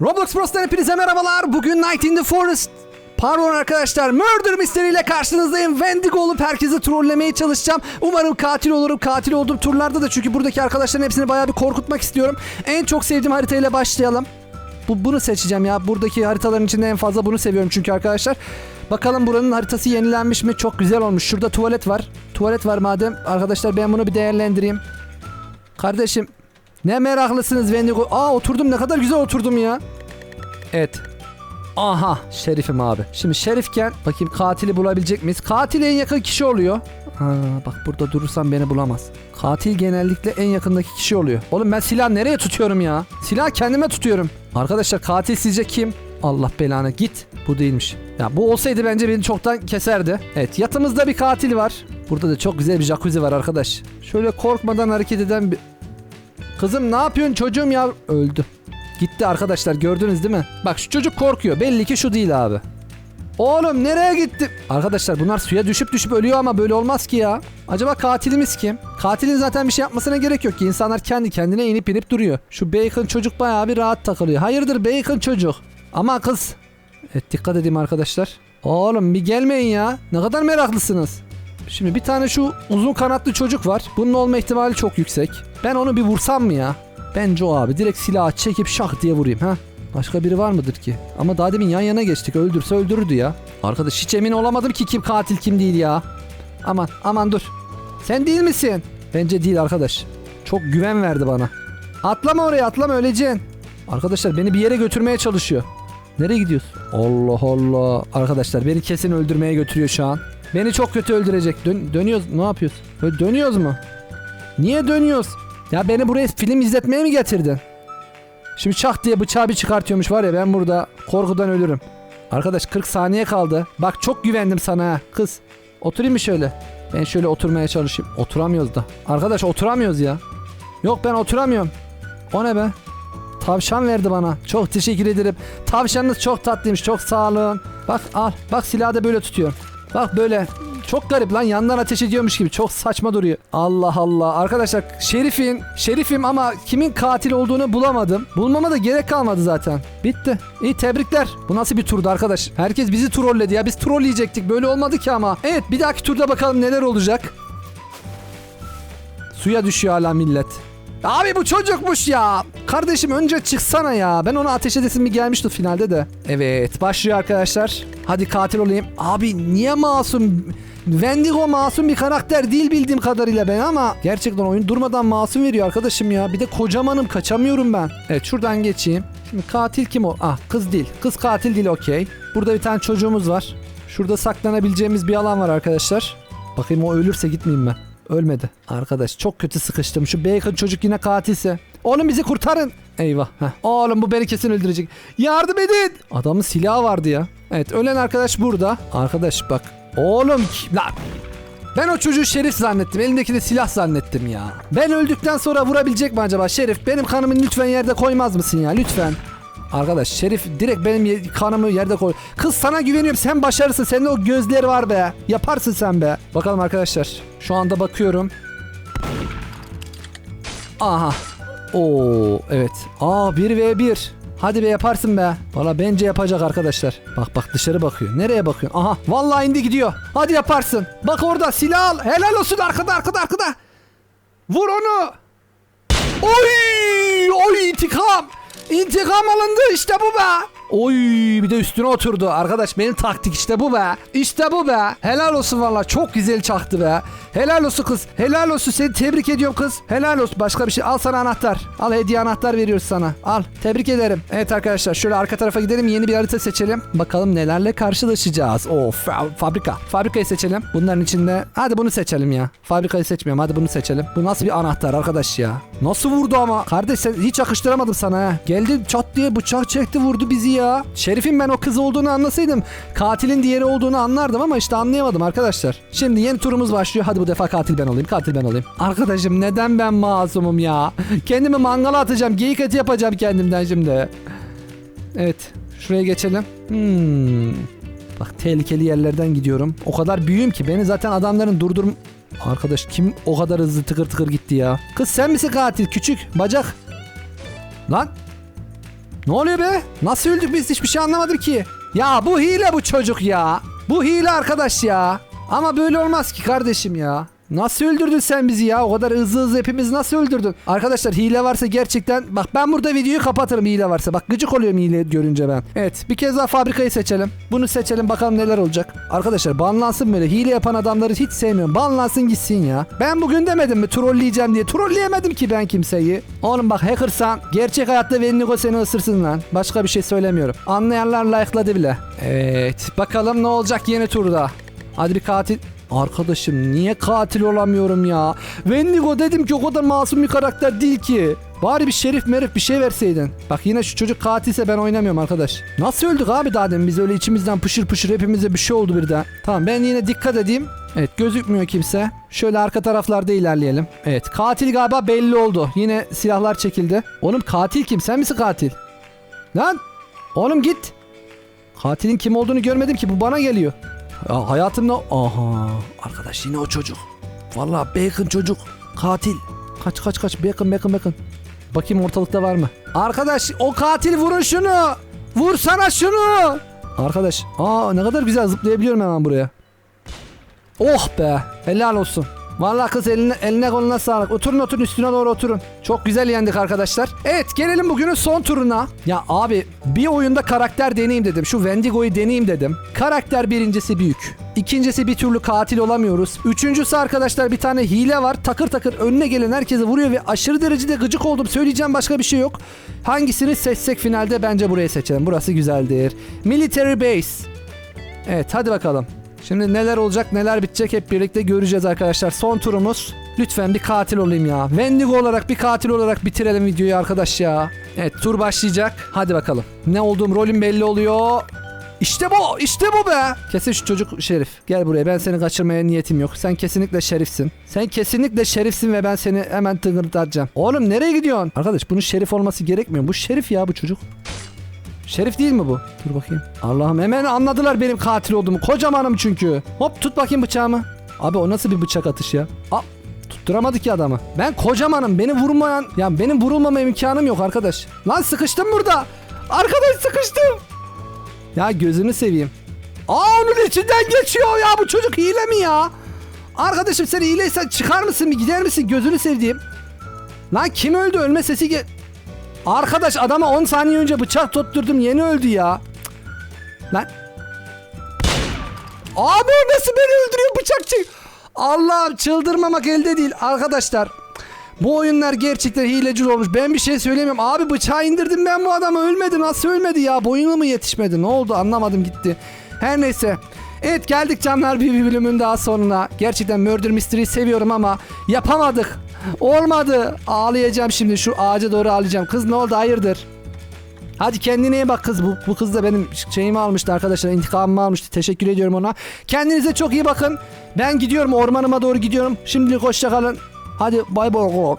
Roblox Pros'tan hepinize merhabalar. Bugün Night in the Forest Pardon arkadaşlar Murder Mystery ile karşınızdayım. Wendigo olup herkesi trollemeye çalışacağım. Umarım katil olurum. Katil olduğum turlarda da çünkü buradaki arkadaşların hepsini bayağı bir korkutmak istiyorum. En çok sevdiğim haritayla başlayalım. Bu, bunu seçeceğim ya. Buradaki haritaların içinde en fazla bunu seviyorum çünkü arkadaşlar. Bakalım buranın haritası yenilenmiş mi? Çok güzel olmuş. Şurada tuvalet var. Tuvalet var madem. Arkadaşlar ben bunu bir değerlendireyim. Kardeşim ne meraklısınız Wendigo. Aa oturdum ne kadar güzel oturdum ya. Evet. Aha şerifim abi. Şimdi şerifken bakayım katili bulabilecek miyiz? Katil en yakın kişi oluyor. Ha, bak burada durursam beni bulamaz. Katil genellikle en yakındaki kişi oluyor. Oğlum ben silah nereye tutuyorum ya? Silah kendime tutuyorum. Arkadaşlar katil sizce kim? Allah belanı git. Bu değilmiş. Ya bu olsaydı bence beni çoktan keserdi. Evet yatımızda bir katil var. Burada da çok güzel bir jacuzzi var arkadaş. Şöyle korkmadan hareket eden bir... Kızım ne yapıyorsun çocuğum ya? Öldü. Gitti arkadaşlar gördünüz değil mi? Bak şu çocuk korkuyor. Belli ki şu değil abi. Oğlum nereye gitti? Arkadaşlar bunlar suya düşüp düşüp ölüyor ama böyle olmaz ki ya. Acaba katilimiz kim? Katilin zaten bir şey yapmasına gerek yok ki. İnsanlar kendi kendine inip inip duruyor. Şu bacon çocuk bayağı bir rahat takılıyor. Hayırdır bacon çocuk? Ama kız. Evet dikkat edeyim arkadaşlar. Oğlum bir gelmeyin ya. Ne kadar meraklısınız. Şimdi bir tane şu uzun kanatlı çocuk var. Bunun olma ihtimali çok yüksek. Ben onu bir vursam mı ya? Bence o abi. Direkt silahı çekip şak diye vurayım ha. Başka biri var mıdır ki? Ama daha demin yan yana geçtik. Öldürse öldürürdü ya. Arkadaş hiç emin olamadım ki kim katil kim değil ya. Aman aman dur. Sen değil misin? Bence değil arkadaş. Çok güven verdi bana. Atlama oraya atlama öleceksin. Arkadaşlar beni bir yere götürmeye çalışıyor. Nereye gidiyorsun? Allah Allah. Arkadaşlar beni kesin öldürmeye götürüyor şu an. Beni çok kötü öldürecek. Dön dönüyoruz. Ne yapıyoruz? Dönüyoruz mu? Niye dönüyoruz? Ya beni buraya film izletmeye mi getirdin? Şimdi çak diye bıçağı bir çıkartıyormuş var ya ben burada korkudan ölürüm. Arkadaş 40 saniye kaldı. Bak çok güvendim sana ha kız. Oturayım mı şöyle? Ben şöyle oturmaya çalışayım. Oturamıyoruz da. Arkadaş oturamıyoruz ya. Yok ben oturamıyorum. O ne be? Tavşan verdi bana. Çok teşekkür ederim. Tavşanınız çok tatlıymış. Çok sağ olun. Bak al. Bak silahı da böyle tutuyor. Bak böyle. Çok garip lan yandan ateş ediyormuş gibi. Çok saçma duruyor. Allah Allah. Arkadaşlar şerifin, şerifim ama kimin katil olduğunu bulamadım. Bulmama da gerek kalmadı zaten. Bitti. İyi tebrikler. Bu nasıl bir turdu arkadaş? Herkes bizi trolledi ya. Biz trolleyecektik. Böyle olmadı ki ama. Evet bir dahaki turda bakalım neler olacak. Suya düşüyor hala millet. Abi bu çocukmuş ya. Kardeşim önce çıksana ya. Ben onu ateş edesim bir gelmişti finalde de. Evet başlıyor arkadaşlar. Hadi katil olayım. Abi niye masum? Wendigo masum bir karakter değil bildiğim kadarıyla ben ama gerçekten oyun durmadan masum veriyor arkadaşım ya. Bir de kocamanım kaçamıyorum ben. Evet şuradan geçeyim. Şimdi katil kim o? Ah kız değil. Kız katil değil okey. Burada bir tane çocuğumuz var. Şurada saklanabileceğimiz bir alan var arkadaşlar. Bakayım o ölürse gitmeyeyim ben. Ölmedi. Arkadaş çok kötü sıkıştım. Şu bacon çocuk yine katilse. Oğlum bizi kurtarın. Eyvah. Heh. Oğlum bu beni kesin öldürecek. Yardım edin. Adamın silahı vardı ya. Evet ölen arkadaş burada. Arkadaş bak. Oğlum lan. Ben o çocuğu şerif zannettim. Elindeki de silah zannettim ya. Ben öldükten sonra vurabilecek mi acaba şerif? Benim kanımı lütfen yerde koymaz mısın ya? Lütfen. Arkadaş Şerif direkt benim kanımı yerde koy. Kız sana güveniyorum. Sen başarısın. Senin o gözleri var be. Yaparsın sen be. Bakalım arkadaşlar. Şu anda bakıyorum. Aha. Oo evet. Aa 1v1. Hadi be yaparsın be. Valla bence yapacak arkadaşlar. Bak bak dışarı bakıyor. Nereye bakıyor? Aha. Vallahi indi gidiyor. Hadi yaparsın. Bak orada silah al. Helal olsun arkada arkada arkada. Vur onu. Oy! Oy intikam. İntikam alındı işte bu be. Oy bir de üstüne oturdu. Arkadaş benim taktik işte bu be. İşte bu be. Helal olsun valla çok güzel çaktı be. Helal olsun kız. Helal olsun seni tebrik ediyorum kız. Helal olsun başka bir şey. Al sana anahtar. Al hediye anahtar veriyoruz sana. Al tebrik ederim. Evet arkadaşlar şöyle arka tarafa gidelim yeni bir harita seçelim. Bakalım nelerle karşılaşacağız. Fa- fabrika. Fabrikayı seçelim. Bunların içinde hadi bunu seçelim ya. Fabrikayı seçmiyorum hadi bunu seçelim. Bu nasıl bir anahtar arkadaş ya. Nasıl vurdu ama. Kardeş sen hiç yakıştıramadım sana ha. Geldi çat diye bıçak çekti vurdu bizi ya. Şerif'in ben o kız olduğunu anlasaydım katilin diğeri olduğunu anlardım ama işte anlayamadım arkadaşlar. Şimdi yeni turumuz başlıyor. Hadi bu defa katil ben olayım. Katil ben olayım. Arkadaşım neden ben masumum ya? Kendimi mangala atacağım. Geyik eti yapacağım kendimden şimdi. Evet. Şuraya geçelim. Hmm. Bak tehlikeli yerlerden gidiyorum. O kadar büyüğüm ki beni zaten adamların durdur... Arkadaş kim o kadar hızlı tıkır tıkır gitti ya? Kız sen misin katil küçük bacak? Lan Ne oluyor be? Nasıl öldük biz hiçbir şey anlamadım ki. Ya bu hile bu çocuk ya. Bu hile arkadaş ya. Ama böyle olmaz ki kardeşim ya. Nasıl öldürdün sen bizi ya? O kadar hızlı hızlı hepimiz nasıl öldürdün? Arkadaşlar hile varsa gerçekten bak ben burada videoyu kapatırım hile varsa. Bak gıcık oluyorum hile görünce ben. Evet bir kez daha fabrikayı seçelim. Bunu seçelim bakalım neler olacak. Arkadaşlar banlansın böyle hile yapan adamları hiç sevmiyorum. Banlansın gitsin ya. Ben bugün demedim mi trolleyeceğim diye. Trolleyemedim ki ben kimseyi. Oğlum bak hackersan gerçek hayatta Vendigo seni ısırsın lan. Başka bir şey söylemiyorum. Anlayanlar like'ladı bile. Evet bakalım ne olacak yeni turda. Hadi bir katil. Arkadaşım niye katil olamıyorum ya? Wendigo dedim ki o kadar masum bir karakter değil ki. Bari bir şerif merif bir şey verseydin. Bak yine şu çocuk katilse ben oynamıyorum arkadaş. Nasıl öldük abi daha demin biz öyle içimizden pışır pışır hepimize bir şey oldu birden. Tamam ben yine dikkat edeyim. Evet gözükmüyor kimse. Şöyle arka taraflarda ilerleyelim. Evet katil galiba belli oldu. Yine silahlar çekildi. Oğlum katil kim? Sen misin katil? Lan! Oğlum git. Katilin kim olduğunu görmedim ki bu bana geliyor. Ya hayatımda... Aha arkadaş yine o çocuk. Vallahi Bacon çocuk. Katil. Kaç kaç kaç Bacon Bacon Bacon. Bakayım ortalıkta var mı? Arkadaş o katil vurun şunu. Vursana şunu. Arkadaş. Aa ne kadar güzel zıplayabiliyorum hemen buraya. Oh be. Helal olsun. Vallahi kız eline, eline koluna sağlık. Oturun oturun üstüne doğru oturun. Çok güzel yendik arkadaşlar. Evet gelelim bugünün son turuna. Ya abi bir oyunda karakter deneyeyim dedim. Şu Wendigo'yu deneyeyim dedim. Karakter birincisi büyük. İkincisi bir türlü katil olamıyoruz. Üçüncüsü arkadaşlar bir tane hile var. Takır takır önüne gelen herkese vuruyor ve aşırı derecede gıcık oldum. Söyleyeceğim başka bir şey yok. Hangisini seçsek finalde bence burayı seçelim. Burası güzeldir. Military Base. Evet hadi bakalım. Şimdi neler olacak neler bitecek hep birlikte göreceğiz arkadaşlar. Son turumuz. Lütfen bir katil olayım ya. Wendigo olarak bir katil olarak bitirelim videoyu arkadaş ya. Evet tur başlayacak. Hadi bakalım. Ne olduğum rolüm belli oluyor. İşte bu işte bu be. Kesin şu çocuk şerif. Gel buraya ben seni kaçırmaya niyetim yok. Sen kesinlikle şerifsin. Sen kesinlikle şerifsin ve ben seni hemen tıngırdatacağım. Oğlum nereye gidiyorsun? Arkadaş bunun şerif olması gerekmiyor. Bu şerif ya bu çocuk. Şerif değil mi bu? Dur bakayım. Allah'ım hemen anladılar benim katil olduğumu. Kocamanım çünkü. Hop tut bakayım bıçağımı. Abi o nasıl bir bıçak atış ya? Aa, tutturamadık ki adamı. Ben kocamanım. Beni vurmayan... Ya benim vurulmama imkanım yok arkadaş. Lan sıkıştım burada. Arkadaş sıkıştım. Ya gözünü seveyim. Aa onun içinden geçiyor ya. Bu çocuk hile mi ya? Arkadaşım sen hileysen çıkar mısın bir gider misin gözünü sevdiğim. Lan kim öldü ölme sesi gel... Arkadaş adama 10 saniye önce bıçak tutturdum yeni öldü ya. Cık. Lan. Abi nasıl beni öldürüyor bıçak çek. Allah'ım çıldırmamak elde değil arkadaşlar. Bu oyunlar gerçekten hileci olmuş. Ben bir şey söylemiyorum. Abi bıçağı indirdim ben bu adamı ölmedi. Nasıl ölmedi ya? Boyunu mu yetişmedi? Ne oldu anlamadım gitti. Her neyse. Evet geldik canlar bir, bölümün daha sonuna. Gerçekten Murder Mystery'yi seviyorum ama yapamadık. Olmadı. Ağlayacağım şimdi şu ağaca doğru ağlayacağım. Kız ne oldu hayırdır? Hadi kendine iyi bak kız. Bu, bu kız da benim şeyimi almıştı arkadaşlar. intikamımı almıştı. Teşekkür ediyorum ona. Kendinize çok iyi bakın. Ben gidiyorum ormanıma doğru gidiyorum. Şimdilik hoşça kalın. Hadi bay bay.